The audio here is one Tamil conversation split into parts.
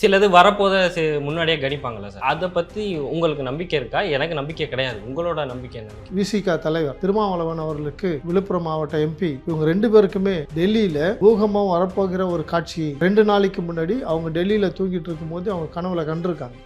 சிலது வரப்போத முன்னாடியே கணிப்பாங்களா சார். அதை பற்றி உங்களுக்கு நம்பிக்கை இருக்கா? எனக்கு நம்பிக்கை கிடையாது. உங்களோட நம்பிக்கை என்ன? விசிக தலைவர் திருமாவளவன் அவர்களுக்கு விழுப்புரம் மாவட்ட எம்பி இவங்க ரெண்டு பேருக்குமே டெல்லியில் பூகம்பம் வரப்போகிற ஒரு காட்சி ரெண்டு நாளைக்கு முன்னாடி அவங்க டெல்லியில் தூங்கிட்டு இருக்கும்போது அவங்க கனவுல கண்டிருக்காங்க.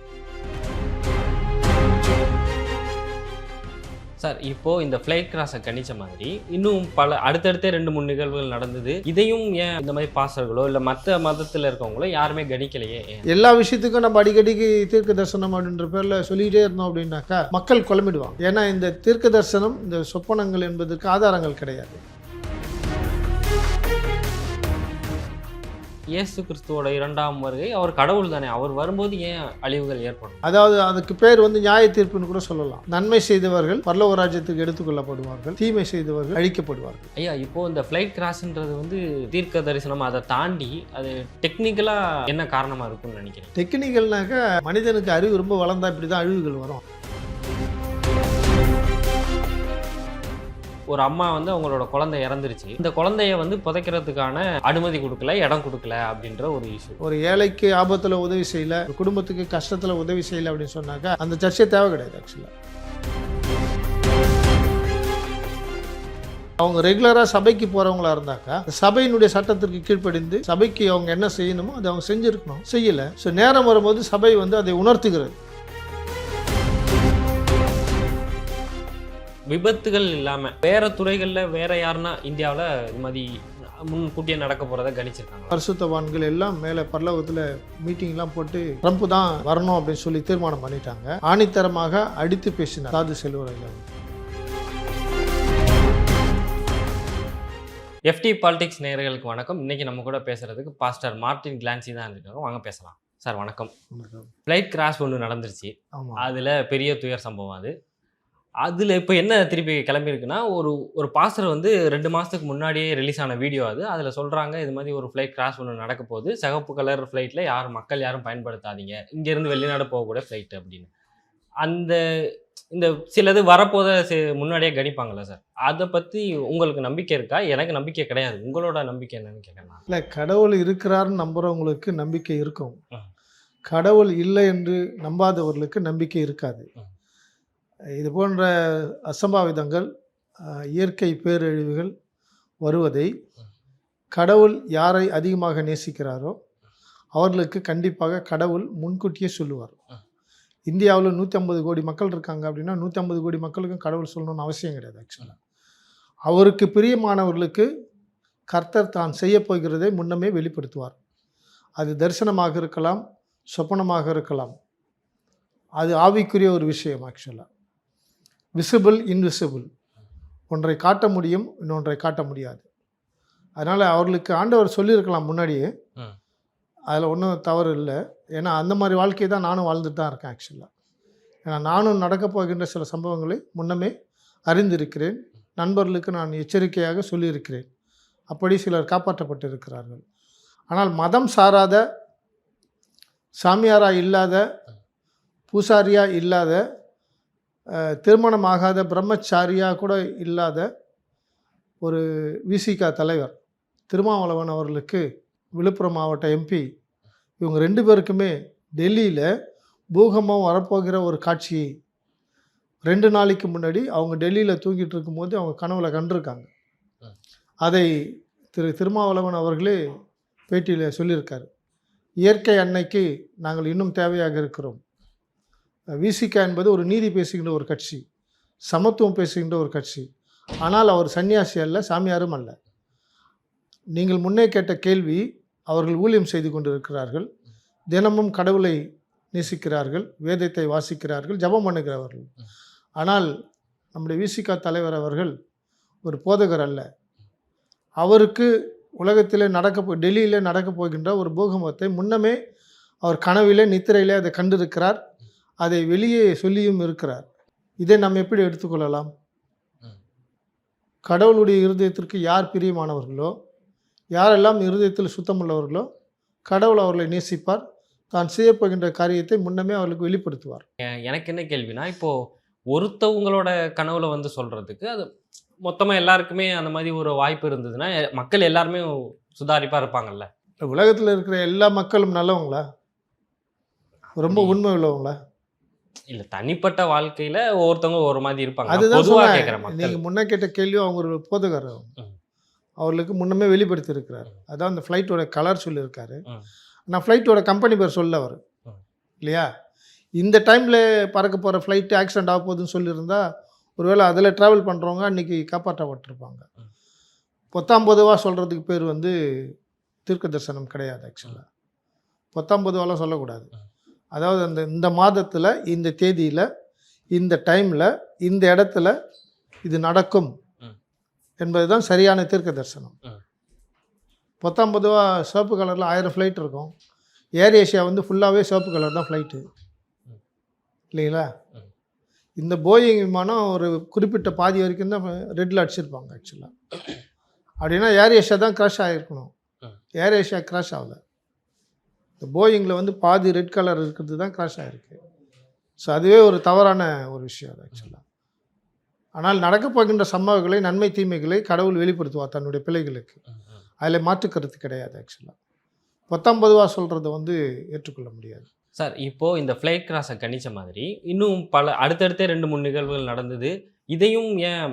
சார் இப்போ இந்த ஃப்ளைட் கிராஸை கணிச்ச மாதிரி இன்னும் பல அடுத்தடுத்த ரெண்டு மூணு நிகழ்வுகள் நடந்தது. இதையும் ஏன் இந்த மாதிரி பாசர்களோ இல்லை மற்ற மதத்தில் இருக்கவங்களோ யாருமே கணிக்கலையே? எல்லா விஷயத்துக்கும் நம்ம அடிக்கடிக்கு தீர்க்க தரிசனம் அப்படின்ற பேரில் சொல்லிகிட்டே இருந்தோம் அப்படின்னாக்கா மக்கள் குழம்பிடுவாங்க. ஏன்னா இந்த தீர்க்க தரிசனம் இந்த சொப்பனங்கள் என்பதற்கு ஆதாரங்கள் கிடையாது. இயேசு கிறிஸ்துவோட இரண்டாம் வருகை அவர் கடவுள் தானே. அவர் வரும்போது ஏன் அழிவுகள் ஏற்படும்? அதாவது அதுக்கு பேர் வந்து நியாய தீர்ப்புன்னு கூட சொல்லலாம். நன்மை செய்தவர்கள் பரலோக ராஜ்யத்துக்கு எடுத்துக்கொள்ளப்படுவார்கள் தீமை செய்தவர்கள் அழிக்கப்படுவார்கள். ஐயா இப்போ இந்த ஃப்ளைட் கிராஸ்ன்றது வந்து தீர்க்க தரிசனம் அதை தாண்டி அது டெக்னிக்கலாக என்ன காரணமாக இருக்கும்னு நினைக்கிறேன் டெக்னிக்கல்னாக்கா மனிதனுக்கு அறிவு ரொம்ப வளர்ந்தா இப்படி தான் அழிவுகள் வரும். ஒரு அம்மா வந்து அவங்களோட குழந்தை இறந்துருச்சு. இந்த குழந்தைய வந்து புதைக்கிறதுக்கான அனுமதி கொடுக்கல இடம் கொடுக்கல அப்படின்ற ஒரு இஷ்யூ ஒரு ஏழைக்கு ஆபத்தில் உதவி செய்யல ஒரு குடும்பத்துக்கு கஷ்டத்தில் உதவி செய்யல அப்படின்னு சொன்னாக்கா அந்த சர்ச்சை தேவை கிடையாது ஆக்சுவலாக அவங்க ரெகுலராக சபைக்கு போகிறவங்களா இருந்தாக்கா சபையினுடைய சட்டத்திற்கு கீழ்ப்படிந்து சபைக்கு அவங்க என்ன செய்யணுமோ அதை அவங்க செஞ்சுருக்கணும். செய்யலை. ஸோ நேரம் வரும்போது சபை வந்து அதை உணர்த்துகிறது. விபத்துகள் இல்லாம வேற துறைகள்ல வேற யாருன்னா இந்தியாவில் இது மாதிரி முன்கூட்டியே நடக்க போறதை கணிச்சிருக்காங்க. பரிசுத்தவான்கள் எல்லாம் மேலே பரலோகத்தில் மீட்டிங்லாம் போட்டு ட்ரம்ப் தான் வரணும் அப்படின்னு சொல்லி தீர்மானம் பண்ணிட்டாங்க. ஆணித்தரமாக அடித்து பேசினார் சாது செல்வர் ஐயா எஃப்டி பாலிடிக்ஸ் நேயர்களுக்கு வணக்கம். இன்னைக்கு நம்ம கூட பேசுறதுக்கு பாஸ்டர் மார்ட்டின் கிளான்சி தான் இருக்காங்க. வாங்க பேசலாம். சார் வணக்கம். ஃப்ளைட் கிராஷ் ஒன்று நடந்துருச்சு. அதில் பெரிய துயர் சம்பவம் அது. அதில் இப்போ என்ன திருப்பி கிளம்பியிருக்குன்னா ஒரு ஒரு பாஸ்டர் வந்து ரெண்டு மாதத்துக்கு முன்னாடியே ரிலீஸ் ஆன வீடியோ அது. அதில் சொல்கிறாங்க இது மாதிரி ஒரு ஃப்ளைட் கிராஷ் ஒன்று நடக்க போகுது. சிகப்பு கலர் ஃப்ளைட்டில் யாரும் மக்கள் யாரும் பயன்படுத்தாதீங்க. இங்கேருந்து வெளிநாடு போகக்கூடிய ஃப்ளைட் அப்படின்னு. அந்த இந்த சிலது வரப்போத சி- முன்னாடியே கணிப்பாங்கல்ல சார் அதை பற்றி உங்களுக்கு நம்பிக்கை இருக்கா? எனக்கு நம்பிக்கை கிடையாது. உங்களோட நம்பிக்கை என்னன்னு நான். இல்லை கடவுள் இருக்கிறாருன்னு நம்புறவங்களுக்கு நம்பிக்கை இருக்கும். கடவுள் இல்லை என்று நம்பாதவர்களுக்கு நம்பிக்கை இருக்காது. இது போன்ற அசம்பாவிதங்கள் இயற்கை பேரழிவுகள் வருவதை கடவுள் யாரை அதிகமாக நேசிக்கிறாரோ அவர்களுக்கு கண்டிப்பாக கடவுள் முன்கூட்டியே சொல்லுவார். இந்தியாவில் நூற்றி ஐம்பது கோடி மக்கள் இருக்காங்க அப்படின்னா நூற்றி ஐம்பது கோடி மக்களுக்கும் கடவுள் சொல்லணும்னு அவசியம் கிடையாது ஆக்சுவலாக அவருக்கு பிரியமானவர்களுக்கு கர்த்தர் தான் செய்ய போகிறதை முன்னமே வெளிப்படுத்துவார். அது தரிசனமாக இருக்கலாம் சொப்பனமாக இருக்கலாம். அது ஆவிக்குரிய ஒரு விஷயம் ஆக்சுவலாக விசிபிள் இன்விசிபிள் ஒன்றை காட்ட முடியும் இன்னொன்றை காட்ட முடியாது. அதனால் அவர்களுக்கு ஆண்டவர் சொல்லியிருக்கலாம் முன்னாடியே. அதில் ஒன்றும் தவறு இல்லை. ஏன்னா அந்த மாதிரி வாழ்க்கையை தான் நானும் வாழ்ந்துட்டு தான் இருக்கேன் ஆக்சுவலாக ஏன்னா நானும் நடக்கப் போகின்ற சில சம்பவங்களை முன்னமே அறிந்திருக்கிறேன். நண்பர்களுக்கு நான் எச்சரிக்கையாக சொல்லியிருக்கிறேன். அப்படி சிலர் காப்பாற்றப்பட்டிருக்கிறார்கள். ஆனால் மதம் சாராத சாமியாரா இல்லாத பூசாரியா இல்லாத திருமணம் திருமணமாகாத பிரம்மச்சாரியாக கூட இல்லாத ஒரு விசிகா தலைவர் திருமாவளவன் அவர்களுக்கு விழுப்புரம் மாவட்ட எம்பி இவங்க ரெண்டு பேருக்குமே டெல்லியில் பூகம்பம் வரப்போகிற ஒரு காட்சியை ரெண்டு நாளைக்கு முன்னாடி அவங்க டெல்லியில் தூங்கிட்டு இருக்கும்போது அவங்க கனவுல கண்டிருக்காங்க. அதை திரு திருமாவளவன் அவர்களே பேட்டியில் சொல்லியிருக்காரு. இயற்கை அன்னைக்கு நாங்கள் இன்னும் தேவையாக இருக்கிறோம். விசிகா என்பது ஒரு நீதி பேசுகின்ற ஒரு கட்சி சமத்துவம் பேசுகின்ற ஒரு கட்சி. ஆனால் அவர் சன்னியாசி அல்ல சாமியாரும் அல்ல. நீங்கள் முன்னே கேட்ட கேள்வி அவர்கள் ஊழியம் செய்து கொண்டிருக்கிறார்கள். தினமும் கடவுளை நேசிக்கிறார்கள் வேதத்தை வாசிக்கிறார்கள் ஜெபம் பண்ணுகிறவர்கள். ஆனால் நம்முடைய விசிகா தலைவர் அவர்கள் ஒரு போதகர் அல்ல. அவருக்கு உலகத்திலே நடக்க போ டெல்லியில் நடக்கப் போகின்ற ஒரு பூகம்பத்தை முன்னமே அவர் கனவிலே நித்திரையிலே அதை கண்டிருக்கிறார். அதை வெளியே சொல்லியும் இருக்கிறார். இதை நாம் எப்படி எடுத்துக்கொள்ளலாம். கடவுளுடைய இருதயத்திற்கு யார் பிரியமானவர்களோ யாரெல்லாம் இருதயத்தில் சுத்தமுள்ளவர்களோ கடவுள் அவர்களை நேசிப்பார். தான் செய்யப்போகின்ற காரியத்தை முன்னமே அவர்களுக்கு வெளிப்படுத்துவார். எனக்கு என்ன கேள்வினா இப்போ ஒருத்தவங்களோட கனவுல வந்து சொல்றதுக்கு அது மொத்தமா எல்லாருக்குமே அந்த மாதிரி ஒரு வாய்ப்பு இருந்ததுன்னா மக்கள் எல்லாருமே சுதாரிப்பா இருப்பாங்கல்ல? உலகத்தில் இருக்கிற எல்லா மக்களும் நல்லவங்களா? ரொம்ப உண்மை உள்ளவங்களா? இல்ல தனிப்பட்ட வாழ்க்கையில ஒவ்வொருத்தவங்க ஒரு மாதிரி இருப்பாங்க. அதுதான் பொதுவா சொன்னேன் கேட்குற மக்கள். நீங்கள் முன்ன கேட்ட கேள்வி அவங்க ஒரு போதகர் ம். அவர்களுக்கு முன்னமே வெளிப்படுத்தியிருக்கிறார். அதான் அந்த ஃப்ளைட்டோட கலர் சொல்லியிருக்காரு. நான் ஃப்ளைட்டோட கம்பெனி பேர் சொல்ல அவர். இல்லையா? இந்த டைமில் பறக்க போகிற ஃப்ளைட்டு ஆக்சிடென்ட் ஆக போகுதுன்னு சொல்லியிருந்தா ஒருவேளை அதில் ட்ராவல் பண்ணுறவங்க அன்றைக்கி காப்பாற்றப்பட்டிருப்பாங்க. பொத்தாம் பொதுவாக சொல்கிறதுக்கு பேர் வந்து தீர்க்க தரிசனம் கிடையாது ஆக்சுவலாக பொத்தாம் பொதுவாலாம் சொல்லக்கூடாது. அதாவது அந்த இந்த மாதத்தில் இந்த தேதியில் இந்த டைமில் இந்த இடத்துல இது நடக்கும். என்பது தான் சரியான தீர்க்க தரிசனம். பொத்தாம் பொதுவாக சிவப்பு கலரில் ஆயிரம் ஃப்ளைட் இருக்கும் ஏர் ஏஷியா வந்து ஃபுல்லாகவே சிவப்பு கலர் தான் ஃப்ளைட்டு. இல்லைங்களா. இந்த போயிங் விமானம் ஒரு குறிப்பிட்ட பாதி வரைக்கும் தான் ரெட்டில் அடிச்சிருப்பாங்க ஆக்சுவலாக அப்படின்னா ஏர் ஏஷியா தான் கிராஷ் ஆகிருக்கணும். ஏர் ஏஷியா கிராஷ் ஆகல இந்த போயிங்கில் வந்து பாதி ரெட் கலர் இருக்கிறது தான் கிராஷ் ஆகிருக்கு ஸோ அதுவே ஒரு தவறான ஒரு விஷயம் அது ஆக்சுவலாக ஆனால் நடக்கப் போகின்ற சம்பவங்களை நன்மை தீமைகளை கடவுள் வெளிப்படுத்துவார் தன்னுடைய பிள்ளைகளுக்கு. அதில் மாற்றுக்கருத்து கிடையாது ஆக்சுவலாக பத்தாம் பொதுவாக சொல்கிறத வந்து ஏற்றுக்கொள்ள முடியாது. சார் இப்போ இந்த ஃப்ளைட் கிராஸை கணிச்ச மாதிரி இன்னும் பல அடுத்தடுத்தே ரெண்டு மூணு நிகழ்வுகள் நடந்தது. இதையும் ஏன்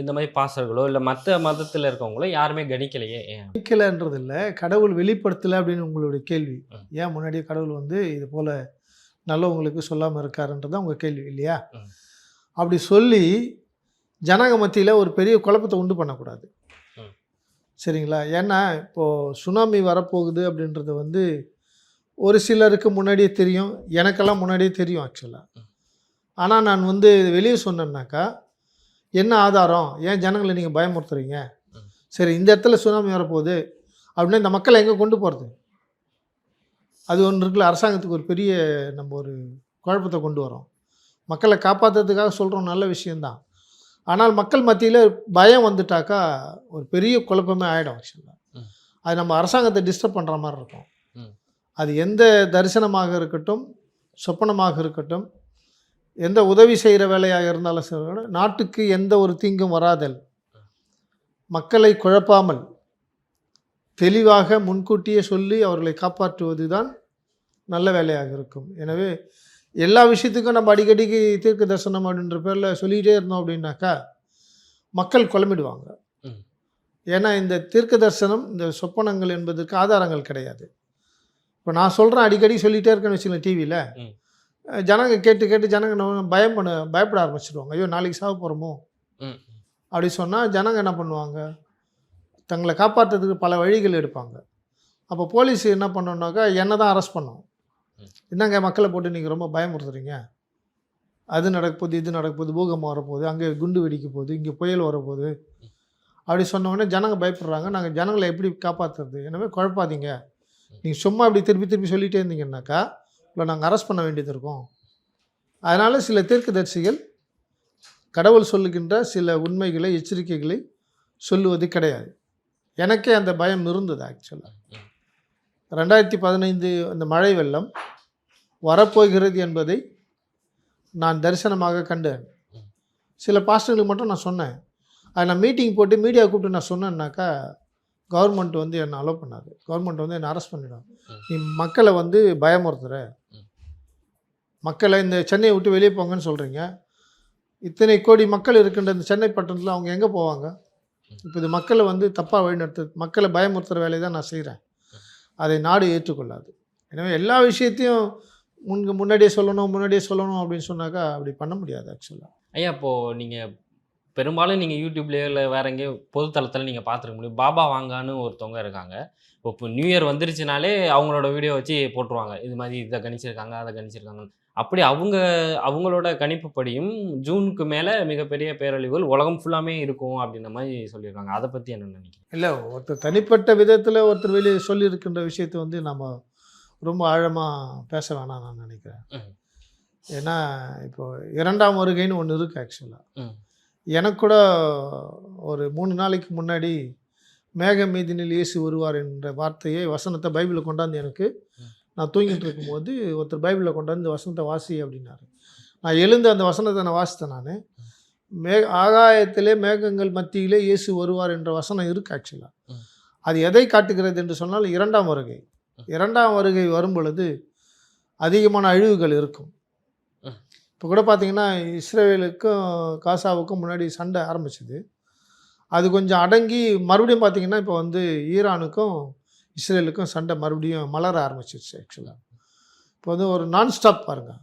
இந்த மாதிரி பாசர்களோ இல்லை மற்ற மதத்தில் இருக்கவங்களோ யாருமே கணிக்கலையே ஏன் நிற்கலைன்றது இல்லை கடவுள் வெளிப்படுத்தலை அப்படின்னு உங்களுடைய கேள்வி. ஏன் முன்னாடியே கடவுள் வந்து இது போல் நல்லவங்களுக்கு சொல்லாமல் இருக்காருன்றது உங்கள் கேள்வி இல்லையா. அப்படி சொல்லி ஜனங்க மத்தியில் ஒரு பெரிய குழப்பத்தை உண்டு பண்ணக்கூடாது. சரிங்களா ஏன்னா இப்போது சுனாமி வரப்போகுது அப்படின்றது வந்து ஒரு சிலருக்கு முன்னாடியே தெரியும் எனக்கெல்லாம் முன்னாடியே தெரியும் ஆக்சுவலாக. ஆனால் நான் வந்து வெளியே சொன்னேன்னாக்கா என்ன ஆதாரம் ஏன் ஜனங்களை நீங்கள் பயமுறுத்துறீங்க. சரி இந்த இடத்துல சுனாமி வரப்போகுது அப்படின்னா இந்த மக்களை எங்கே கொண்டு போகிறது அது ஒன்று இருக்குல்ல அரசாங்கத்துக்கு ஒரு பெரிய நம்ம ஒரு குழப்பத்தை கொண்டு வரோம் மக்களை காப்பாற்றுறதுக்காக சொல்கிறோம் நல்ல விஷயந்தான் ஆனால் மக்கள் மத்தியில் பயம் வந்துட்டாக்கா ஒரு பெரிய குழப்பமே ஆகிடும் ஆக்சுவலாக. அது நம்ம அரசாங்கத்தை டிஸ்டர்ப் பண்ணுற மாதிரி இருக்கும். அது எந்த தரிசனமாக இருக்கட்டும் சொப்பனமாக இருக்கட்டும் எந்த உதவி செய்கிற வேலையாக இருந்தாலும் சரி நாட்டுக்கு எந்த ஒரு தீங்கும் வராதல். மக்களை குழப்பாமல் தெளிவாக முன்கூட்டியே சொல்லி அவர்களை காப்பாற்றுவது தான் நல்ல வேலையாக இருக்கும். எனவே எல்லா விஷயத்துக்கும் நம்ம அடிக்கடிக்கு தீர்க்க தரிசனம் அப்படின்ற பேரில் சொல்லிகிட்டே இருந்தோம் அப்படின்னாக்கா மக்கள் குழம்பிடுவாங்க. ஏன்னா இந்த தீர்க்க தரிசனம் இந்த சொப்பனங்கள் என்பதற்கு ஆதாரங்கள் கிடையாது. இப்போ நான் சொல்கிறேன் அடிக்கடி சொல்லிகிட்டே இருக்கேன்னு வச்சுக்கலாம் டிவியில். ஜனங்க கேட்டு கேட்டு ஜனங்க நம்ம பயம் பண்ண பயப்பட ஆரம்பிச்சிடுவாங்க ஐயோ நாளைக்கு சாக போகிறோமோ. அப்படி சொன்னால் ஜனங்க என்ன பண்ணுவாங்க? தங்களை காப்பாற்றுறதுக்கு பல வழிகள் எடுப்பாங்க. அப்போ போலீஸ் என்ன பண்ணோம்னாக்கா என்னை தான் அரெஸ்ட் பண்ணோம். என்னங்க மக்களை போட்டு நீங்கள் ரொம்ப பயமுறுத்துறீங்க? அது நடக்க போகுது இது நடக்க போகுது பூகம்பம் வரப்போகுது அங்கே குண்டு வெடிக்க போகுது இங்கே புயல் வரப்போகுது. அப்படி சொன்ன உடனே ஜனங்க பயப்படுறாங்க. நாங்கள் ஜனங்களை எப்படி காப்பாற்றுறது எனவே குழப்பாதீங்க. நீங்கள் சும்மா இப்படி திருப்பி திருப்பி சொல்லிகிட்டே இருந்தீங்கன்னாக்கா இல்லை நாங்கள் அரெஸ்ட் பண்ண வேண்டியது இருக்கும். அதனால் சில தீர்க்கதரிசிகள் கடவுள் சொல்லுகின்ற சில உண்மைகளை எச்சரிக்கைகளை சொல்லுவது கிடையாது. எனக்கே அந்த பயம் இருந்தது ஆக்சுவலாக ரெண்டாயிரத்தி பதினைந்து அந்த மழை வெள்ளம் வரப்போகிறது என்பதை நான் தரிசனமாக கண்டேன். சில பாஸ்டர்களுக்கு மட்டும் நான் சொன்னேன். அது நான் மீட்டிங் போட்டு மீடியா கூப்பிட்டு நான் சொன்னேன்னாக்கா கவர்மெண்ட் வந்து என்னை அலோவ் பண்ணாது கவர்மெண்ட் வந்து என்னை அரெஸ்ட் பண்ணிடும். நீ மக்களை வந்து பயமுறுத்துகிற மக்களை இந்த சென்னையை விட்டு வெளியே போங்கன்னு சொல்கிறீங்க இத்தனை கோடி மக்கள் இருக்கின்ற இந்த சென்னை பட்டணத்தில் அவங்க எங்கே போவாங்க? இப்போ இது மக்களை வந்து தப்பாக வழிநடத்து மக்களை பயமுறுத்துகிற வேலையை தான் நான் செய்கிறேன் அதை நாடு ஏற்றுக்கொள்ளாது. எனவே எல்லா விஷயத்தையும் முன் முன்னாடியே சொல்லணும் முன்னாடியே சொல்லணும் அப்படின்னு சொன்னாக்கா அப்படி பண்ண முடியாது ஆக்சுவலாக ஐயா இப்போது நீங்கள் பெரும்பாலும் நீங்கள் யூடியூப்லேயோ இல்லை வேற எங்கேயோ பொதுத்தளத்தில் நீங்கள் பார்த்துருக்க முடியும். பாபா வாங்கான்னு ஒருத்தவங்க இருக்காங்க. இப்போ இப்போ நியூ இயர் வந்துருச்சுனாலே அவங்களோட வீடியோ வச்சு போட்டுருவாங்க. இது மாதிரி இதை கணிச்சிருக்காங்க அதை கணிச்சிருக்காங்க அப்படி அவங்க அவங்களோட கணிப்புப்படியும் ஜூனுக்கு மேலே மிகப்பெரிய பேரழிவுகள் உலகம் ஃபுல்லாமே இருக்கும் அப்படின்ற மாதிரி சொல்லியிருக்காங்க. அதை பற்றி என்ன நினைக்கிறீங்க? இல்லை ஒருத்தர் தனிப்பட்ட விதத்தில் ஒருத்தர் வெளியே சொல்லியிருக்கின்ற விஷயத்தை வந்து நம்ம ரொம்ப ஆழமாக பேச வேணாம் நான் நினைக்கிறேன். ஏன்னா இப்போ இரண்டாம் வருகைன்னு ஒன்று இருக்குது ஆக்சுவலாக. எனக்கு கூட ஒரு மூணு நாளைக்கு முன்னாடி மேக மீதினில் இயேசு வருவார் என்ற வார்த்தையை வசனத்தை பைபிளில் கொண்டாந்து எனக்கு நான் தூங்கிட்டு இருக்கும்போது ஒருத்தர் பைபிளில் கொண்டாந்து வசனத்தை வாசி அப்படின்னாரு. நான் எழுந்து அந்த வசனத்தை நான் வாசித்தேன் நான். மே ஆகாயத்திலே மேகங்கள் மத்தியிலே இயேசு வருவார் என்ற வசனம் இருக்குது ஆக்சுவலாக அது எதை காட்டுகிறது என்று சொன்னால் இரண்டாம் வருகை. இரண்டாம் வருகை வரும் பொழுது அதிகமான அழிவுகள் இருக்கும். இப்போ கூட பார்த்தீங்கன்னா இஸ்ரேலுக்கும் காசாவுக்கும் முன்னாடி சண்டை ஆரம்பிச்சது. அது கொஞ்சம் அடங்கி மறுபடியும் பார்த்தீங்கன்னா இப்போ வந்து ஈரானுக்கும் இஸ்ரேலுக்கும் சண்டை மறுபடியும் மலர ஆரம்பிச்சிருச்சு ஆக்சுவலாக இப்போ வந்து ஒரு நான் ஸ்டாப் பாருங்கள்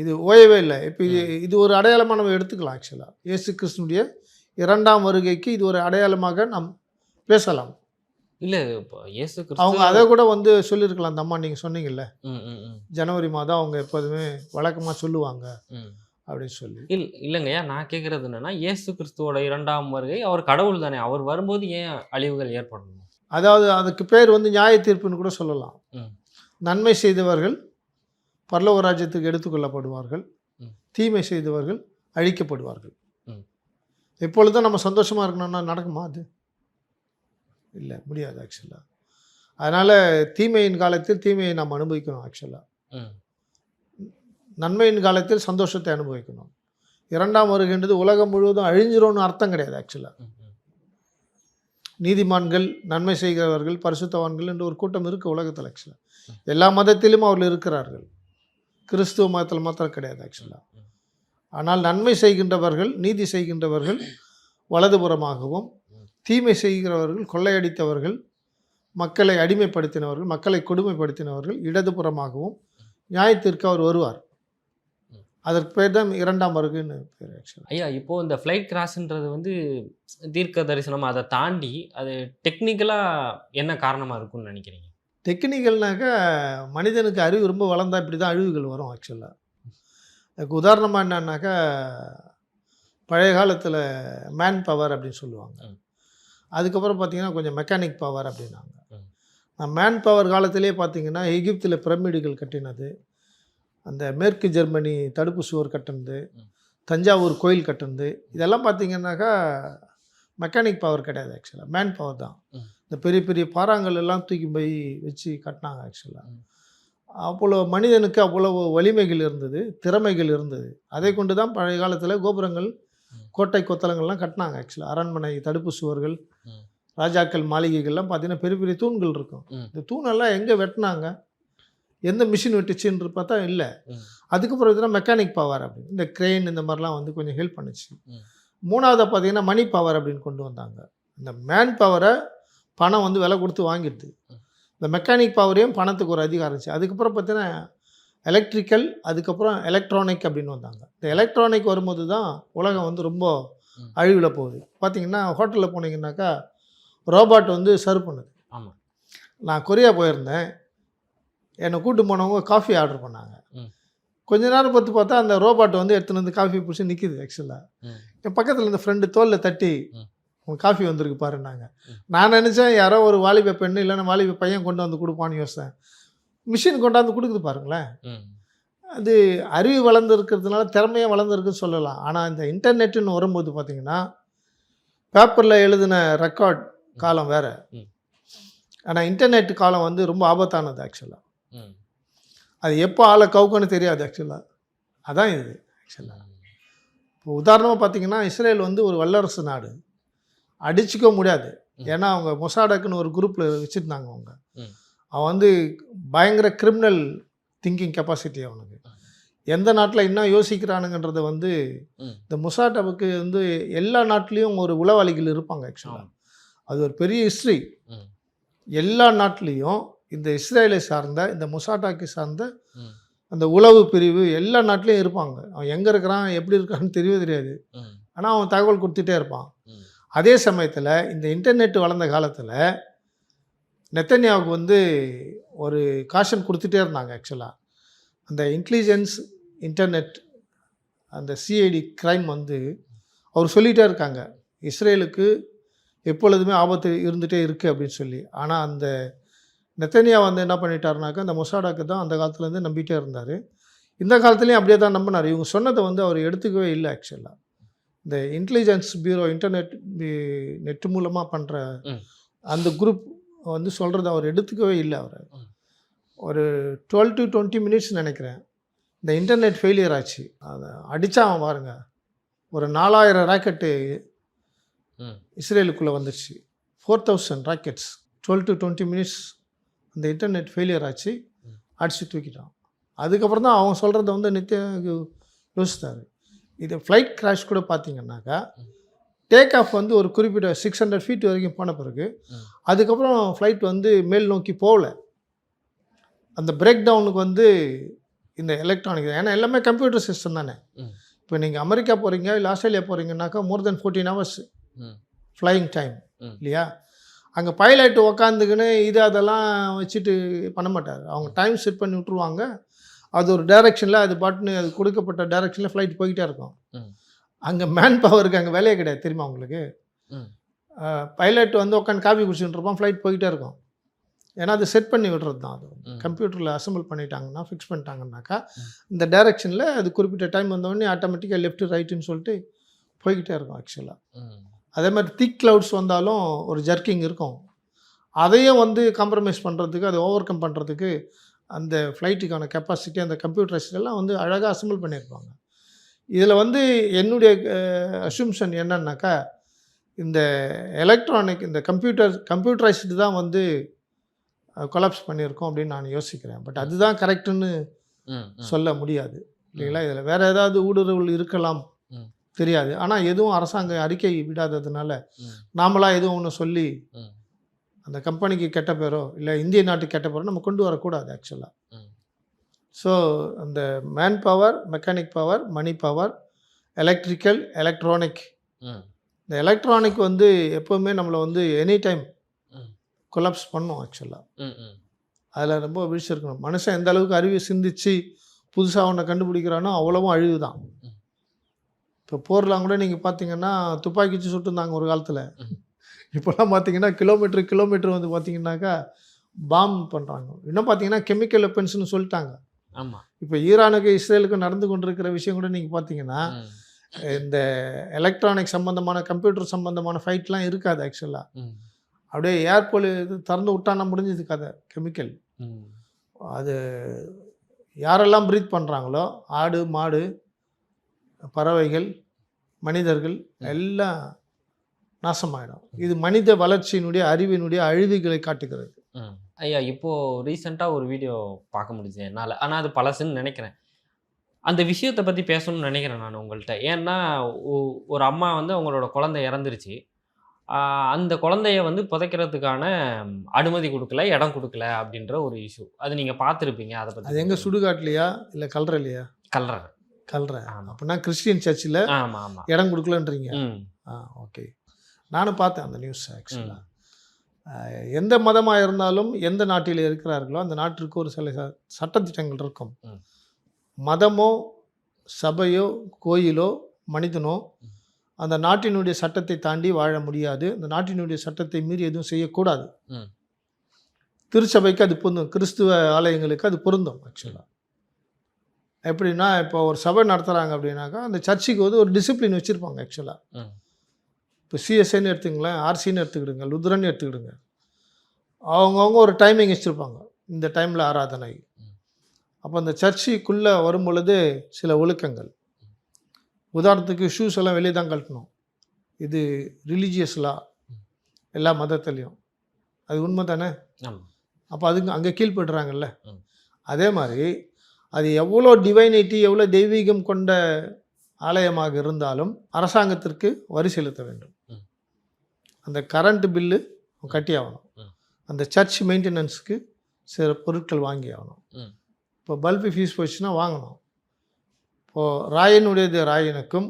இது ஓயவே இல்லை. இப்போ இது இது ஒரு அடையாளமாக நம்ம எடுத்துக்கலாம் ஆக்சுவலாக இயேசு கிறிஸ்துனுடைய இரண்டாம் வருகைக்கு இது ஒரு அடையாளமாக நாம் பேசலாம். இல்ல இப்போ இயேசு அவங்க அதை கூட வந்து சொல்லியிருக்கலாம் அந்த அம்மா நீங்கள் சொன்னீங்கல்ல ஜனவரி மாதம் அவங்க எப்போதுமே வழக்கமாக சொல்லுவாங்க. அப்படின்னு சொல்லி. இல்ல இல்லைங்கய்யா நான் கேட்குறது என்னன்னா இயேசு கிறிஸ்துவோட இரண்டாம் வருகை அவர் கடவுள் தானே. அவர் வரும்போது ஏன் அழிவுகள் ஏற்படணும்? அதாவது அதுக்கு பேர் வந்து நியாய தீர்ப்புன்னு கூட சொல்லலாம். நன்மை செய்தவர்கள் பரலோக ராஜ்யத்துக்கு எடுத்துக்கொள்ளப்படுவார்கள். தீமை செய்தவர்கள் அழிக்கப்படுவார்கள். எப்பொழுதும் நம்ம சந்தோஷமாக இருக்கணும்னா நடக்குமா அது? இல்லை முடியாது ஆக்சுவலாக அதனால் தீமையின் காலத்தில் தீமையை நாம் அனுபவிக்கணும் ஆக்சுவலாக நன்மையின் காலத்தில் சந்தோஷத்தை அனுபவிக்கணும். இரண்டாம் வருகின்றது உலகம் முழுவதும் அழிஞ்சிரும்னு அர்த்தம் கிடையாது ஆக்சுவலாக. நீதிமான்கள் நன்மை செய்கிறவர்கள் பரிசுத்தவான்கள் என்று ஒரு கூட்டம் இருக்குது உலகத்தில் ஆக்சுவலாக எல்லா மதத்திலும் அவர்கள் இருக்கிறார்கள். கிறிஸ்துவ மதத்தில் மாத்திரம் கிடையாது ஆக்சுவலாக ஆனால் நன்மை செய்கின்றவர்கள் நீதி செய்கின்றவர்கள் வலதுபுறமாகவும் தீமை செய்கிறவர்கள் கொள்ளையடித்தவர்கள் மக்களை அடிமைப்படுத்தினவர்கள் மக்களை கொடுமைப்படுத்தினவர்கள் இடதுபுறமாகவும் நியாயத்திற்கு அவர் வருவார். அதற்கு பேர் தான் இரண்டாம் வருகைன்னு பேர் ஆக்சுவலாக ஐயா இப்போ இந்த ஃப்ளைட் கிராஸ்ன்றது வந்து தீர்க்க தரிசனம் அதை தாண்டி அது டெக்னிக்கலா என்ன காரணமா இருக்கும்னு நினைக்கிறீங்க? டெக்னிக்கல்னாக்கா மனிதனுக்கு அறிவு ரொம்ப வளர்ந்தா இப்படி தான் அழிவுகள் வரும் ஆக்சுவலாக அதுக்கு உதாரணமாக என்னன்னாக்கா பழைய காலத்தில் மேன் பவர் அப்படின்னு சொல்லுவாங்க. அதுக்கப்புறம் பார்த்தீங்கன்னா கொஞ்சம் மெக்கானிக் பவர் அப்படின்னாங்க. மேன் பவர் காலத்திலே பார்த்தீங்கன்னா எகிப்தில் பிரமிடுகள் கட்டினது. அந்த மேற்கு ஜெர்மனி தடுப்பு சுவர் கட்டினது. தஞ்சாவூர் கோயில் கட்டினது இதெல்லாம் பார்த்தீங்கன்னாக்கா மெக்கானிக் பவர் கிடையாது ஆக்சுவலாக மேன் பவர் தான். இந்த பெரிய பெரிய பாறாங்கல் எல்லாம் தூக்கி போய் வச்சு கட்டினாங்க ஆக்சுவலாக. அவ்வளோ மனிதனுக்கு அவ்வளவு வலிமைகள் இருந்தது திறமைகள் இருந்தது அதை கொண்டு தான் பழைய காலத்தில் கோபுரங்கள். கோட்டை கொத்தளங்கள்லாம் கட்டினாங்க ஆக்சுவலாக அரண்மனை தடுப்பு சுவர்கள். ராஜாக்கள் மாளிகைகள்லாம் பார்த்தீங்கன்னா பெரிய பெரிய தூண்கள் இருக்கும். இந்த தூணெல்லாம் எங்கே வெட்டினாங்க எந்த மிஷின் வெட்டுச்சுன்னு பார்த்தா இல்லை. அதுக்கப்புறம் இதுனா மெக்கானிக் பவர் அப்படின்னு இந்த கிரெயின் இந்த மாதிரிலாம் வந்து கொஞ்சம் ஹெல்ப் பண்ணுச்சு ம். மூணாவது பார்த்தீங்கன்னா மணி பவர் அப்படின்னு கொண்டு வந்தாங்க இந்த மேன் பவரை பணம் வந்து விலை கொடுத்து வாங்கிடுது. இந்த மெக்கானிக் பவரையும் பணத்துக்கு ஒரு அதிகாரம் இருந்துச்சு அதுக்கப்புறம் பார்த்தீங்கன்னா எலக்ட்ரிக்கல் அதுக்கப்புறம் எலக்ட்ரானிக் அப்படின்னு வந்தாங்க இந்த எலக்ட்ரானிக் வரும்போது தான் உலகம் வந்து ரொம்ப. அழிவில் போகுது பார்த்தீங்கன்னா ஹோட்டலில் போனீங்கன்னாக்கா ரோபாட் வந்து சர்வ் பண்ணுது ஆமா. நான் கொரியா போயிருந்தேன் என்னை கூட்டு போனவங்க காஃபி ஆர்டர் பண்ணாங்க. கொஞ்ச நேரம் பார்த்து பார்த்தா அந்த ரோபாட் வந்து எடுத்துன்னு வந்து காஃபி பிடிச்சி நிற்கிது ஆக்சுவலாக. என் பக்கத்தில் இந்த ஃப்ரெண்டு தோலில் தட்டி. உன் காஃபி வந்திருக்கு பாருன்னாங்க. நான் நினச்சேன் யாரோ ஒரு வாலிப பெண்ணு இல்லைன்னா வாலிப பையன் கொண்டு வந்து கொடுப்பான்னு யோசித்தேன் மிஷின் கொண்டாந்து கொடுக்குது பாருங்களேன் அது அறிவு வளர்ந்துருக்கிறதுனால திறமையாக வளர்ந்துருக்குன்னு சொல்லலாம் ஆனால் இந்த இன்டர்நெட்டுன்னு வரும்போது பார்த்தீங்கன்னா பேப்பரில் எழுதின ரெக்கார்ட் காலம் வேற. ஆனால் இன்டர்நெட் காலம் வந்து ரொம்ப ஆபத்தானது ஆக்சுவலாக அது எப்போ ஆளை கவுக்கன்னு தெரியாது ஆக்சுவலாக அதான் இது ஆக்சுவலாக. இப்போ உதாரணமாக பார்த்தீங்கன்னா இஸ்ரேல் வந்து ஒரு வல்லரசு நாடு அடிச்சுக்க முடியாது. ஏன்னா அவங்க மொசாடக்குன்னு ஒரு குரூப்பில் வச்சுருந்தாங்க அவங்க. அவன் வந்து பயங்கர கிரிமினல் திங்கிங் கெப்பாசிட்டி அவனுக்கு எந்த நாட்டில் என்ன யோசிக்கிறானுங்கன்றத வந்து. இந்த முசாட்டவுக்கு வந்து எல்லா நாட்டிலையும் ஒரு உளவாளிகள் இருப்பாங்க ஆக்சுவலாக அது ஒரு பெரிய ஹிஸ்ட்ரி. எல்லா நாட்டிலையும் இந்த இஸ்ரேலை சார்ந்த இந்த முசாட்டாக்கு சார்ந்த. அந்த உளவு பிரிவு எல்லா நாட்டிலையும் இருப்பாங்க. அவன் எங்கே இருக்கிறான் எப்படி இருக்கான்னு தெரியவே தெரியாது. ஆனால் அவன் தகவல் கொடுத்துட்டே இருப்பான். அதே சமயத்தில் இந்த இன்டர்நெட் வளர்ந்த காலத்தில் நெத்தன்யாவுக்கு வந்து ஒரு காஷன் கொடுத்துட்டே இருந்தாங்க ஆக்சுவலாக அந்த இன்டெலிஜென்ஸ் இன்டர்நெட் அந்த சிஐடி கிரைம் வந்து அவர் சொல்லிகிட்டே இருக்காங்க. இஸ்ரேலுக்கு எப்பொழுதுமே ஆபத்து இருந்துகிட்டே இருக்குது அப்படின்னு சொல்லி. ஆனால் அந்த நெத்தனியா வந்து என்ன பண்ணிட்டாருனாக்கா அந்த மொசாடாக்கு தான் அந்த காலத்துலேருந்து நம்பிட்டே இருந்தார். இந்த காலத்துலேயும் அப்படியே தான் நம்பினார். இவங்க சொன்னதை வந்து அவர் எடுத்துக்கவே இல்லை ஆக்சுவலாக இந்த இன்டெலிஜென்ஸ் பியூரோ இன்டர்நெட் நெட் மூலமாக பண்ணுற. அந்த குரூப் வந்து சொல்கிறத அவர் எடுத்துக்கவே இல்லை அவர். ஒரு டுவெல் டு டுவெண்ட்டி மினிட்ஸ் நினைக்கிறேன். இந்த இன்டர்நெட் ஃபெயிலியர் ஆச்சு. அதை அடித்தான் பாருங்க ஒரு நாலாயிரம் ராக்கெட்டு. இஸ்ரேலுக்குள்ளே வந்துருச்சு. Four thousand rockets twelve to twenty minutes அந்த இன்டர்நெட் ஃபெயிலியர் ஆச்சு. அடித்து தூக்கிட்டான் அதுக்கப்புறம் தான் அவன் சொல்கிறத வந்து நித்திய யோசித்தார் இது ஃப்ளைட் கிராஷ் கூட பார்த்தீங்கன்னாக்கா டேக் ஆஃப் வந்து ஒரு குறிப்பிட்ட சிக்ஸ் ஹண்ட்ரட் ஃபீட் வரைக்கும் போன பிறகு. அதுக்கப்புறம் ஃப்ளைட் வந்து மேல் நோக்கி போகல அந்த பிரேக் டவுனுக்கு வந்து இந்த எலக்ட்ரானிக் ஏன்னா எல்லாமே கம்ப்யூட்டர் சிஸ்டம் தானே. இப்போ நீங்கள் அமெரிக்கா போகிறீங்க இல்லை Australia போகிறீங்கன்னாக்கா more than fourteen hours. Flying time. இல்லையா அங்கே பைலட் உக்காந்துக்கின்னு இது அதெல்லாம் வச்சுட்டு பண்ண மாட்டார் அவங்க டைம் செட் பண்ணி விட்ருவாங்க அது ஒரு டைரெக்ஷனில் அது பாட்டுன்னு அது கொடுக்கப்பட்ட டைரெக்ஷனில் ஃப்ளைட் போய்கிட்டே இருக்கும். அங்கே மேன் பவருக்கு அங்கே வேலையே கிடையாது தெரியுமா உங்களுக்கு. பைலட் வந்து உட்காந்து காபி குடிச்சுட்டு இருப்பான் ஃப்ளைட் போய்கிட்டே இருக்கும் ஏன்னா அது செட் பண்ணி விடுறது தான் அது. கம்ப்யூட்டரில் அசம்பிள் பண்ணிட்டாங்கன்னா ஃபிக்ஸ் பண்ணிட்டாங்கன்னாக்கா. இந்த டைரெக்ஷனில் அது குறிப்பிட்ட டைம் வந்தோடனே ஆட்டோமேட்டிக்காக லெஃப்ட் ரைட்டுன்னு சொல்லிட்டு போய்கிட்டே இருக்கும் ஆக்சுவலாக. அதே மாதிரி திக் க்ளவுட்ஸ் வந்தாலும் ஒரு ஜர்க்கிங் இருக்கும். அதையும் வந்து காம்ப்ரமைஸ் பண்ணுறதுக்கு அதை ஓவர் கம் பண்ணுறதுக்கு அந்த ஃப்ளைட்டுக்கான கெப்பாசிட்டி அந்த கம்ப்யூட்டர்ஸ் எல்லாம் வந்து அழகாக அசம்பிள் பண்ணியிருப்பாங்க. இதில் வந்து என்னுடைய அசம்ஷன் என்னன்னாக்கா இந்த எலக்ட்ரானிக் இந்த கம்ப்யூட்டர் கம்ப்யூட்டரைஸ்டு தான் வந்து கொலாப்ஸ் பண்ணியிருக்கோம் அப்படின்னு நான் யோசிக்கிறேன். பட் அதுதான் கரெக்டுன்னு. சொல்ல முடியாது. இல்லைங்களா? இதில் வேறு ஏதாவது ஊடுருவல் இருக்கலாம். தெரியாது ஆனால் எதுவும் அரசாங்க அறிக்கை விடாததுனால. நாமளாக எதுவும் ஒன்று சொல்லி. அந்த கம்பெனிக்கு கெட்ட பேரோ இல்லை இந்திய நாட்டுக்கு கெட்ட பேரோ நம்ம கொண்டு வரக்கூடாது ஆக்சுவலாக. ஸோ அந்த man power mechanic power money power electrical electronic. இந்த எலக்ட்ரானிக் வந்து எப்போவுமே நம்மளை வந்து எனி டைம். கொலாப்ஸ் பண்ணும் ஆக்சுவலாக. அதில் ரொம்ப விழிச்சிருக்கணும் மனுஷன் எந்த அளவுக்கு அறிவு சிந்திச்சு புதுசாக ஒன்றை கண்டுபிடிக்கிறானோ அவ்வளவும் அழிவு தான். இப்போ போர்லாம் கூட நீங்கள் பார்த்தீங்கன்னா துப்பாக்கி வச்சு சுட்டுருந்தாங்க ஒரு காலத்தில் ம். இப்போலாம் பார்த்தீங்கன்னா கிலோமீட்டர் கிலோமீட்டர் வந்து பார்த்தீங்கன்னாக்கா பாம் பண்ணுறாங்க இன்னும் பார்த்தீங்கன்னா கெமிக்கல் வெப்பன்ஸ்னு சொல்லிட்டாங்க ஆமா இப்போ ஈரானுக்கு இஸ்ரேலுக்கு நடந்து கொண்டிருக்கிற விஷயம் கூட நீங்கள் பார்த்தீங்கன்னா. இந்த எலக்ட்ரானிக் சம்பந்தமான கம்ப்யூட்டர் சம்பந்தமான ஃபைட்லாம் இருக்காது ஆக்சுவலாக. அப்படியே ஏர்போல் இது திறந்து விட்டானா முடிஞ்சது கதை கெமிக்கல். அது யாரெல்லாம் ப்ரீத் பண்ணுறாங்களோ ஆடு மாடு பறவைகள் மனிதர்கள் எல்லாம் நாசமாயிடும். இது மனித வளர்ச்சியினுடைய அறிவினுடைய அழிவுகளை காட்டுகிறது. ஐயா இப்போ ரீசெண்டாக ஒரு வீடியோ பார்க்க முடிஞ்சது என்னால். ஆனால் அது பழசுன்னு நினைக்கிறேன். அந்த விஷயத்தை பற்றி பேசணும்னு நினைக்கிறேன் நான் உங்கள்கிட்ட ஏன்னா ஒரு அம்மா வந்து அவங்களோட குழந்தை இறந்துருச்சு. அந்த குழந்தைய வந்து புதைக்கிறதுக்கான அனுமதி கொடுக்கல இடம் கொடுக்கல அப்படின்ற ஒரு இஷ்யூ அது நீங்கள் பார்த்துருப்பீங்க அதை பற்றி அது எங்கே சுடுகாட்லையா இல்லை கல்றலையா கல்றேன் கல்ற. ஆமாம் அப்படின்னா கிறிஸ்டியன் சர்ச்சில் இடம் கொடுக்கலன்றீங்க. ஆ ஓகே. நானும் பார்த்தேன் அந்த நியூஸ் ஆக்சுவலாக எந்த மதமாக இருந்தாலும் எந்த நாட்டில் இருக்கிறார்களோ அந்த நாட்டிற்கு ஒரு சில ச- சட்டதிட்டங்கள் இருக்கும். மதமோ சபையோ கோயிலோ மனிதனோ. அந்த நாட்டினுடைய சட்டத்தை தாண்டி வாழ முடியாது. அந்த நாட்டினுடைய சட்டத்தை மீறி எதுவும் செய்யக்கூடாது. திருச்சபைக்கு அது பொருந்தும். கிறிஸ்துவ ஆலயங்களுக்கு அது பொருந்தும் ஆக்சுவலாக எப்படின்னா இப்போ ஒரு சபை நடத்துகிறாங்க அப்படின்னாக்கா அந்த சர்ச்சுக்கு வந்து ஒரு டிசிப்ளின் வச்சுருப்பாங்க ஆக்சுவலாக இப்போ சிஎஸ்ஐன்னு எடுத்துங்களேன் ஆர்சின்னு எடுத்துக்கிடுங்க லுத்ரன் எடுத்துக்கிடுங்க. அவங்கவுங்க ஒரு டைமிங் வச்சுருப்பாங்க இந்த டைமில் ஆராதனை. அப்போ அந்த சர்ச்சுக்குள்ளே வரும் பொழுது சில ஒழுக்கங்கள். உதாரணத்துக்கு ஷூஸ் எல்லாம் வெளியே தான் கழட்டணும். இது ரிலீஜியஸ்லா எல்லா மதத்துலேயும். அது உண்மை தானே? அப்போ அதுக்கு அங்கே கீழ்ப்படுறாங்கல்ல. அதே மாதிரி அது எவ்வளோ டிவைனிட்டி எவ்வளோ தெய்வீகம் கொண்ட ஆலயமாக இருந்தாலும் அரசாங்கத்திற்கு வரி செலுத்த வேண்டும். அந்த கரண்ட் பில்லு கட்டி ஆகணும். அந்த சர்ச் மெயின்டெனன்ஸுக்கு சில பொருட்கள் வாங்கி ஆகணும். இப்போ பல்பு ஃபீஸ் போச்சுன்னா வாங்கணும் இப்போது ராயனுடையது ராயனுக்கும்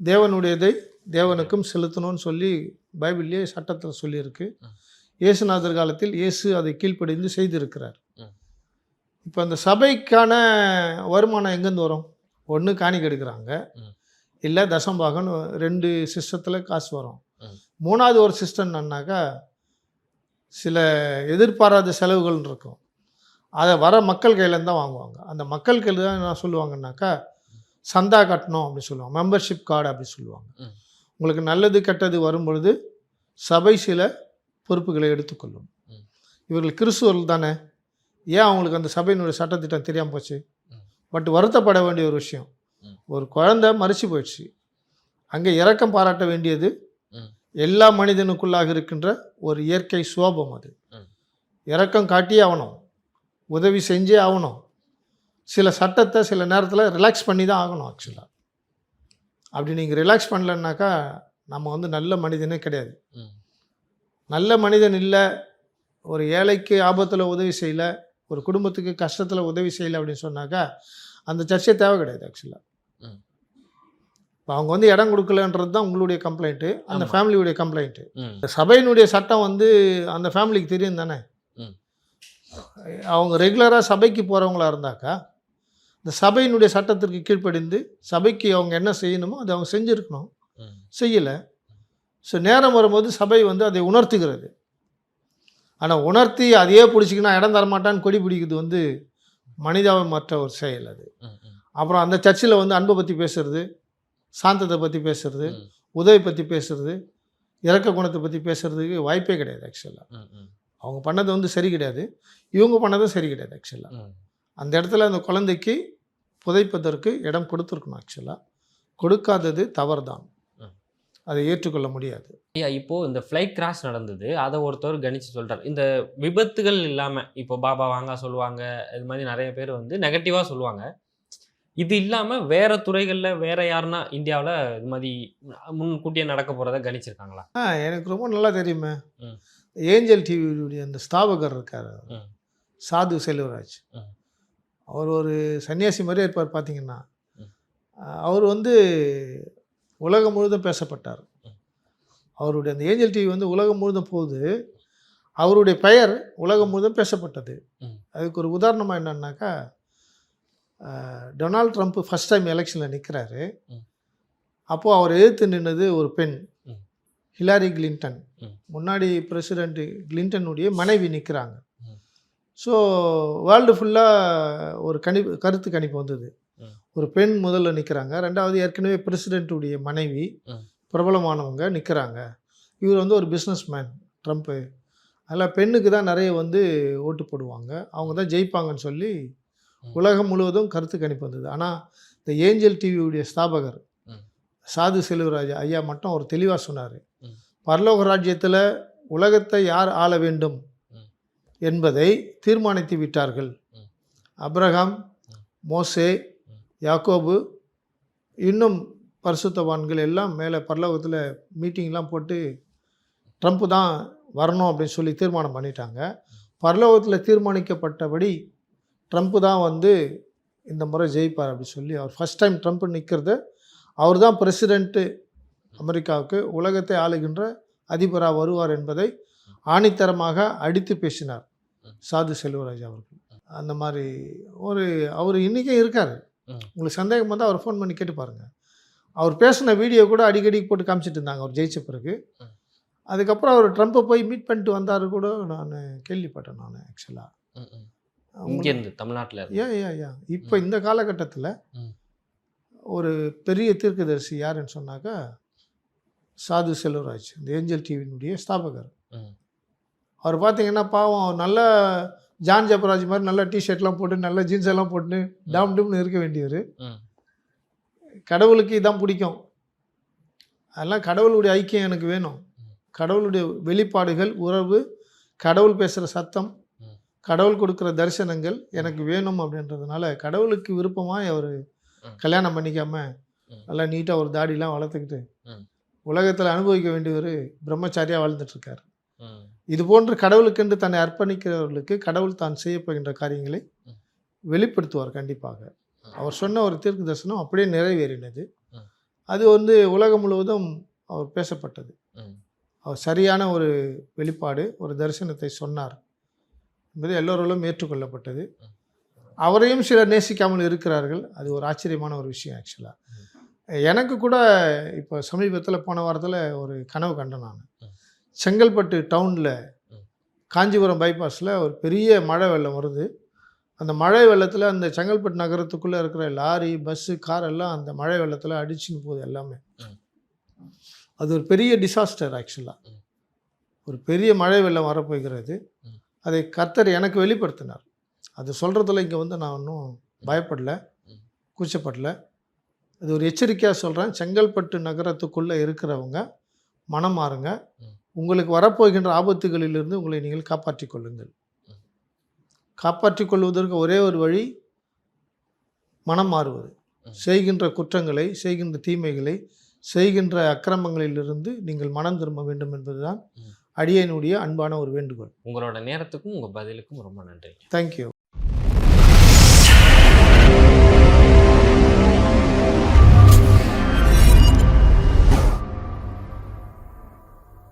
தேவனுடையதை தேவனுக்கும் செலுத்தணும்னு சொல்லி பைபிள்லேயே சட்டத்தில் சொல்லியிருக்கு. இயேசுநாதர் காலத்தில் இயேசு அதை கீழ்ப்படிந்து செய்திருக்கிறார். இப்போ அந்த சபைக்கான வருமானம் எங்கேருந்து வரும்? ஒன்று காணிக்கை எடுக்கிறாங்க. இல்லை தசம்பாகன் ரெண்டு சிஸ்டத்தில் காசு வரும். மூணாவது ஒரு சிஸ்டம் என்னன்னாக்கா சில எதிர்பாராத செலவுகள் இருக்கும். அதை வர மக்கள் கையிலேருந்து தான் வாங்குவாங்க. அந்த மக்கள் கையில் தான் என்ன சொல்லுவாங்கன்னாக்கா சந்தா கட்டணும் அப்படி சொல்லுவாங்க. மெம்பர்ஷிப் கார்டு அப்படி சொல்லுவாங்க. உங்களுக்கு நல்லது கெட்டது வரும் பொழுது சபை சில பொறுப்புகளை எடுத்துக்கொள்ளும். இவர்கள் கிறிஸ்துவர்கள் தானே? ஏன் அவங்களுக்கு அந்த சபையினுடைய சட்டத்திட்டம் தெரியாமல் போச்சு. பட் வருத்தப்பட வேண்டிய ஒரு விஷயம். ஒரு குழந்தை மறிச்சு போயிடுச்சு அங்கே இரக்கம் பாராட்ட வேண்டியது. எல்லா மனிதனுக்குள்ளாக இருக்கின்ற ஒரு இயற்கை சுவாபம் அது ம். இரக்கம் காட்டியே ஆகணும் உதவி செஞ்சே ஆகணும் சில சட்டத்தை சில நேரத்தில் ரிலாக்ஸ் பண்ணி தான் ஆகணும் ஆக்சுவலாக அப்படி நீங்கள் ரிலாக்ஸ் பண்ணலன்னாக்கா நம்ம வந்து நல்ல மனிதனே கிடையாது. நல்ல மனிதன் இல்லை ஒரு ஏழைக்கு ஆபத்தில் உதவி செய்யலை ஒரு குடும்பத்துக்கு கஷ்டத்தில் உதவி செய்யலை அப்படின்னு சொன்னாக்கா அந்த சர்ச்சை தேவை கிடையாது ஆக்சுவலாக. இப்போ அவங்க வந்து இடம் கொடுக்கலன்றது தான் உங்களுடைய கம்ப்ளைண்ட்டு அந்த. ஃபேமிலியுடைய கம்ப்ளைண்ட்டு இந்த சபையினுடைய சட்டம் வந்து அந்த ஃபேமிலிக்கு தெரியும் தானே. அவங்க ரெகுலராக சபைக்கு போகிறவங்களா இருந்தாக்கா இந்த சபையினுடைய சட்டத்திற்கு கீழ்ப்படிந்து சபைக்கு அவங்க என்ன செய்யணுமோ அதை அவங்க செஞ்சுருக்கணும். செய்யலை. ஸோ நேரம் வரும்போது சபை வந்து அதை உணர்த்துகிறது. ஆனால் உணர்த்தி அதையே பிடிச்சிக்கினா இடம் தரமாட்டான்னு கொடி பிடிக்கிறது வந்து மனிதாபமற்ற ஒரு செயல் அது. அப்புறம் அந்த சர்ச்சில் வந்து அன்பை பற்றி பேசுறது சாந்தத்தை பற்றி பேசுறது. உதவி பற்றி பேசுறது இறக்க குணத்தை பற்றி பேசுறதுக்கு வாய்ப்பே கிடையாது ஆக்சுவலாக அவங்க பண்ணது வந்து சரி கிடையாது. இவங்க பண்ணதும் சரி கிடையாது ஆக்சுவலாக அந்த இடத்துல அந்த குழந்தைக்கு புதைப்பதற்கு இடம் கொடுத்துருக்கணும் ஆக்சுவலாக கொடுக்காதது தவறு தான். அதை ஏற்றுக்கொள்ள முடியாது. ஐயா இப்போ இந்த ஃப்ளைட் கிராஷ் நடந்தது. அதை ஒருத்தர் கணிச்சு சொல்றாரு. இந்த விபத்துகள் இல்லாம இப்போ பாபா வாங்க சொல்லுவாங்க இது மாதிரி நிறைய பேர் வந்து நெகட்டிவா சொல்லுவாங்க. இது இல்லாம வேற துறைகள்ல வேற யாருன்னா இந்தியாவுல இது மாதிரி முன்கூட்டியே நடக்க போறத கணிச்சிருக்காங்களா? ஆ எனக்கு ரொம்ப நல்லா தெரியுமே. ஏஞ்சல் டிவியுடைய அந்த ஸ்தாபகர் இருக்கார். சாது செல்வராஜ். அவர் ஒரு சன்னியாசி மாதிரியே இருப்பார் பார்த்தீங்கன்னா. அவர் வந்து உலகம் முழுதும் பேசப்பட்டார். அவருடைய அந்த ஏஞ்சல் டிவி வந்து உலகம் முழுதும் போகுது அவருடைய பெயர் உலகம் முழுதும் பேசப்பட்டது. அதுக்கு ஒரு உதாரணமாக என்னன்னாக்கா டொனால்ட் ட்ரம்ப் ஃபஸ்ட் டைம் எலெக்ஷனில் நிற்கிறாரு. அப்போது அவர் எதிர்த்து நின்னது ஒரு பெண். Hillary Clinton. முன்னாடி பிரசிடெண்ட் கிளின்டனுடைய மனைவி நிற்கிறாங்க. ஸோ வேர்ல்டு ஃபுல்லாக ஒரு கணிப்பு கருத்து கணிப்பு வந்தது. ஒரு பெண் முதல்ல நிற்கிறாங்க ரெண்டாவது ஏற்கனவே பிரசிடெண்ட்டுடைய மனைவி. பிரபலமானவங்க நிற்கிறாங்க இவர் வந்து ஒரு பிஸ்னஸ் மேன் ட்ரம்ப்பு அதில் பெண்ணுக்கு தான் நிறைய வந்து ஓட்டு போடுவாங்க அவங்க தான் ஜெயிப்பாங்கன்னு சொல்லி. உலகம் முழுவதும் கருத்து கணிப்பு வந்தது ஆனால் இந்த ஏஞ்சல் டிவியுடைய ஸ்தாபகர். சாது செல்வராஜ் ஐயா மட்டும் அவர் தெளிவாக சொன்னார். பரலோக ராஜ்யத்தில் உலகத்தை யார் ஆள வேண்டும். என்பதை தீர்மானித்து விட்டார்கள். அப்ரஹாம். மோசே. யாக்கோபு இன்னும் பரிசுத்தவான்கள் எல்லாம் மேலே பரலோகத்தில் மீட்டிங்லாம் போட்டு ட்ரம்ப் தான் வரணும் அப்படின்னு சொல்லி தீர்மானம் பண்ணிட்டாங்க. பரலோகத்தில் தீர்மானிக்கப்பட்டபடி ட்ரம்ப்பு தான் வந்து இந்த முறை ஜெயிப்பார் அப்படின்னு சொல்லி அவர் ஃபஸ்ட் டைம் ட்ரம்ப் நிற்கிறது. அவர் தான் பிரசிடெண்ட்டு அமெரிக்காவுக்கு உலகத்தை ஆளுகின்ற அதிபராக வருவார் என்பதை ஆணித்தரமாக அடித்து பேசினார். சாது செல்வராஜ் அவர்கள். அந்த மாதிரி ஒரு அவர் இன்றைக்கும் இருக்கார். உங்களுக்கு சந்தேகம் வந்தால் அவர் ஃபோன் பண்ணி கேட்டு பாருங்கள் அவர் பேசின வீடியோ கூட அடிக்கடி போட்டு காமிச்சிட்டு இருந்தாங்க. அவர் ஜெயிச்ச பிறகு. அதுக்கப்புறம் அவர் ட்ரம்ப்பை போய் மீட் பண்ணிட்டு வந்தார் கூட நான் கேள்விப்பட்டேன் நான் ஆக்சுவலாக ம், ம். இங்க இருந்து. தமிழ்நாட்டுல ஏன் ஏன் இப்போ இந்த காலகட்டத்தில். ஒரு பெரிய தீர்க்கதரிசி யாருன்னு சொன்னாக்கா சாது செல்வராஜ் இந்த ஏஞ்சல் டிவியினுடைய ஸ்தாபகர். அவர் பார்த்தீங்கன்னா பாவம் அவர் நல்ல ஜான் ஜெபராஜ் மாதிரி நல்ல டிஷர்ட்லாம் போட்டு நல்ல ஜீன்ஸ் எல்லாம் போட்டு டாம் டும்னு இருக்க வேண்டியவர். கடவுளுக்கு இதான் பிடிக்கும் அதெல்லாம் கடவுளுடைய ஐக்கியம் எனக்கு வேணும். கடவுளுடைய வெளிப்பாடுகள் உறவு கடவுள் பேசுகிற சத்தம். கடவுள் கொடுக்குற தரிசனங்கள் எனக்கு வேணும் அப்படின்றதுனால கடவுளுக்கு விருப்பமாக அவர். கல்யாணம் பண்ணிக்காம ம். நல்லா நீட்டாக ஒரு தாடிலாம் வளர்த்துக்கிட்டு. உலகத்தில் அனுபவிக்க வேண்டியவர் பிரம்மச்சாரியாக வாழ்ந்துட்டுருக்கார் ம். இது போன்று கடவுளுக்கென்று தன்னை அர்ப்பணிக்கிறவர்களுக்கு கடவுள் தான் செய்யப்போகின்ற காரியங்களை. வெளிப்படுத்துவார் கண்டிப்பாக அவர் சொன்ன ஒரு தீர்க்க தரிசனம் அப்படியே நிறைவேறினது. அது வந்து உலகம் முழுவதும் அவர் பேசப்பட்டது. அவர் சரியான ஒரு வெளிப்பாடு ஒரு தரிசனத்தை சொன்னார் என்பது எல்லோராலும் ஏற்றுக்கொள்ளப்பட்டது. அவரையும் சிலர் நேசிக்காமல் இருக்கிறார்கள் அது ஒரு ஆச்சரியமான ஒரு விஷயம் ஆக்சுவலாக எனக்கு கூட இப்போ சமீபத்தில் போன வாரத்தில் ஒரு கனவு கண்டேன் நான். செங்கல்பட்டு டவுனில். காஞ்சிபுரம் பைபாஸில் ஒரு பெரிய மழை வெள்ளம் வருது அந்த மழை வெள்ளத்தில் அந்த செங்கல்பட்டு நகரத்துக்குள்ளே இருக்கிற லாரி பஸ்ஸு கார் எல்லாம் அந்த மழை வெள்ளத்தில் அடிச்சுன்னு போகுது எல்லாமே. அது ஒரு பெரிய டிசாஸ்டர் ஆக்சுவலாக. ஒரு பெரிய மழை வெள்ளம் வரப்போகிறது. அதை கர்த்தர் எனக்கு வெளிப்படுத்தினார் அது சொல்கிறதுல இங்கே வந்து நான் ஒன்றும் பயப்படல. கூச்சப்படல அது ஒரு எச்சரிக்கையாக சொல்கிறேன் செங்கல்பட்டு நகரத்துக்குள்ளே இருக்கிறவங்க மனம் மாறுங்க. உங்களுக்கு வரப்போகின்ற ஆபத்துகளிலிருந்து உங்களை நீங்கள் காப்பாற்றிக் கொள்ளுங்கள். காப்பாற்றிக் கொள்வதற்கு ஒரே ஒரு வழி மனம் மாறுவது. செய்கின்ற குற்றங்களை செய்கின்ற தீமைகளை செய்கின்ற அக்கிரமங்களிலிருந்து நீங்கள் மனம் திரும்ப வேண்டும் என்பதுதான். அடியனுடைய அன்பான ஒரு வேண்டுகோள் உங்களோட நேரத்துக்கும் உங்கள் பதிலுக்கும் ரொம்ப நன்றி தேங்க்யூ